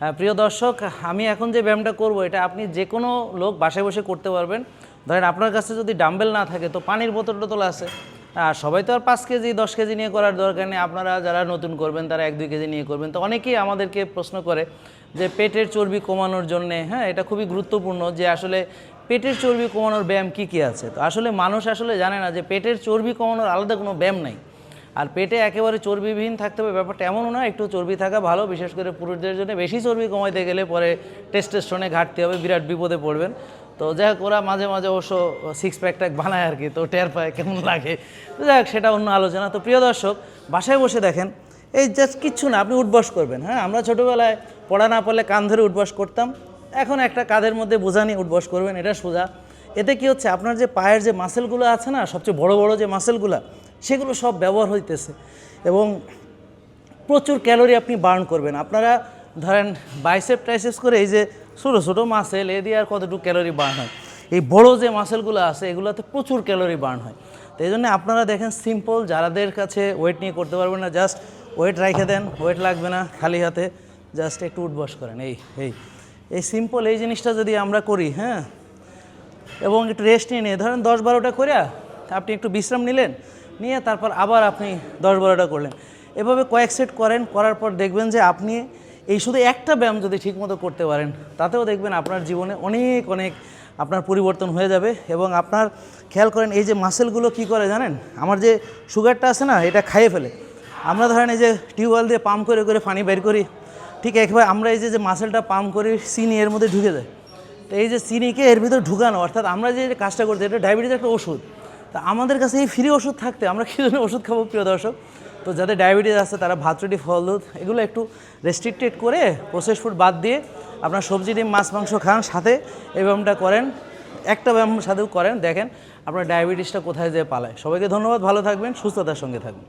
হ্যাঁ, প্রিয় দর্শক আমি এখন যে ব্যায়ামটা করব এটা আপনি যে কোনো লোক বাসায় বসে করতে পারবেন। ধরেন আপনার কাছে যদি ডাম্বেল না থাকে তো পানির বোতল টোতল আছে। আর সবাই তো আর পাঁচ কেজি দশ কেজি নিয়ে করার দরকার নেই। আপনারা যারা নতুন করবেন তারা এক দুই কেজি নিয়ে করবেন। তো অনেকেই আমাদেরকে প্রশ্ন করে যে পেটের চর্বি কমানোর জন্যে হ্যাঁ এটা খুবই গুরুত্বপূর্ণ যে আসলে পেটের চর্বি কমানোর ব্যায়াম কী কী আছে? তো আসলে মানুষ আসলে জানে না যে পেটের চর্বি কমানোর আলাদা কোনো ব্যায়াম নাই। আর পেটে একেবারে চর্বিবিহীন থাকতে হবে, ব্যাপারটা এমনও না, একটু চর্বি থাকা ভালো, বিশেষ করে পুরুষদের জন্য বেশি চর্বি কমাইতে গেলে পরে টেস্টেস্টনে ঘাটতি হবে, বিরাট বিপদে পড়বেন। তো যাই হোক, ওরা মাঝে মাঝে অবশ্য সিক্স প্যাক ট্যাক বানায় আর কি, তো টের পায় কেমন লাগে। তো যাই হোক, সেটা অন্য আলোচনা। তো প্রিয় দর্শক, বাসায় বসে দেখেন, এই জাস্ট কিচ্ছু না, আপনি উঠবস করবেন হ্যাঁ? আমরা ছোটোবেলায় পড়া না পড়লে কান ধরে উঠবস করতাম, এখন একটা কাঁধের মধ্যে বোঝা নিয়ে উঠবস করবেন, এটা সোজা। এতে কি হচ্ছে, আপনার যে পায়ের যে মাসেলগুলো আছে না, সবচেয়ে বড় বড় যে মাসেলগুলো সেগুলো সব ব্যবহার হইতেছে। এবং প্রচুর ক্যালোরি আপনি বার্ন করবেন। আপনারা ধরেন বাইসেপ টাইসেপস করে এই যে ছোটো ছোটো মাসেল, এ দিয়ে আর কতটুকু ক্যালোরি বার্ন হয়? এই বড় যে মাসেলগুলো আছে, এগুলোতে প্রচুর ক্যালোরি বার্ন হয়। তো এই জন্য আপনারা দেখেন সিম্পল, যারাদের কাছে ওয়েট নিয়ে করতে পারবেন না, জাস্ট ওয়েট রেখে দেন, ওয়েট লাগবে না খালি হাতে, জাস্ট একটু উঠবস করেন, এই এই। এই সিম্পল এই জিনিসটা যদি আমরা করি হ্যাঁ? এবং একটু রেস্ট নিয়ে নিয়ে, ধরেন দশ বারোটা করে আপনি একটু বিশ্রাম নিলেন নিয়ে তারপর আবার আপনি দশ বারোটা করলেন। এভাবে কয়েক সেট করেন, করার পর দেখবেন যে আপনি এই শুধু একটা ব্যায়াম যদি ঠিকমতো করতে পারেন, তাতেও দেখবেন আপনার জীবনে অনেক অনেক আপনার পরিবর্তন হয়ে যাবে এবং আপনার খেয়াল করেন এই যে মাসেলগুলো কি করে জানেন? আমার যে সুগারটা আছে না, এটা খাইয়ে ফেলে। আমরা ধরেন এই যে টিউবওয়েল দিয়ে পাম্প করে করে পানি বের করি, ঠিক একবার আমরা এই যে যে মাসেলটা পাম্প করি চিনি এর মধ্যে ঢুকে যায়। তো এই যে চিনিকে এর ভিতরে ঢুকানো, অর্থাৎ আমরা যে কাজটা করছি, এটা ডায়াবেটিস একটা ওষুধ। তা আমাদের কাছে এই ফ্রি ওষুধ থাকতে, আমরা কী জন্য ওষুধ খাব প্রিয় দর্শক? তো যাদের ডায়াবেটিস আছে, তারা ভাত, রুটি, ফল, দুধ, এগুলো একটু রেস্ট্রিক্টেড করে প্রসেস ফুড বাদ দিয়ে আপনার সবজি, ডিম, মাছ, মাংস খান সাথে। এই ব্যায়ামটা করেন, একটা ব্যায়াম সাথেও করেন। দেখেন আপনার ডায়াবেটিসটা কোথায় যেয়ে পালায়। সবাইকে ধন্যবাদ, ভালো থাকবেন, সুস্থতার সঙ্গে থাকবেন।